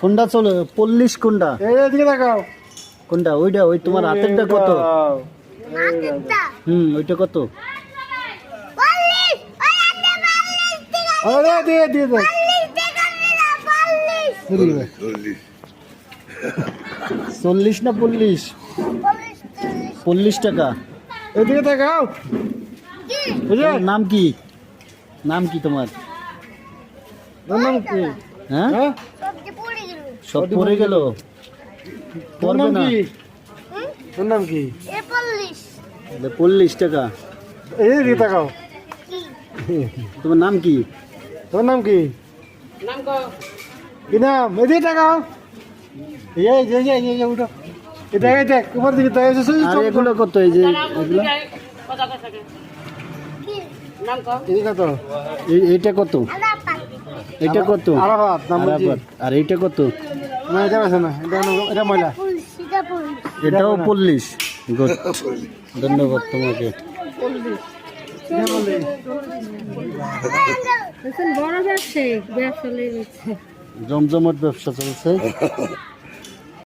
কোনটা চলো পল্লিশ কোনটা এদিকে দেখাও। কোনটা ওইটা ওই তোমার হাতেরটা কত? হুম ওইটা কত? চল্লিশ দিয়ে দিয়ে না পল্লিশ। পল্লিশ? টাকা। এদিকে দেখাও। কি? নাম কি? নাম কি তোমার? নাম কি? হ্যাঁ হ্যাঁ? সবজি পড়ে গেল। সব পড়ে গেল? তোর পড়বে নাম না কি? তোর নাম কি? পল্লিশ। টাকা। এই দেখাও কি? তোমার নাম কি? তোর নাম কি? কি নাম? দেখাও এই এই যে এই যে উঠো। এই দেখ এই দেখ উপর দিকে এসে আর এগুলো কত এই যে এগুলো? কি? কত? এই- এইটা কত? এটা কত? আরাফাত আর এইটা কত? না এটা আছে না এটা এটা ময়লা। এটাও পল্লিশ। গুড। ধন্যবাদ তোমাকে। এটা জমজমাট ব্যবসা চলছে।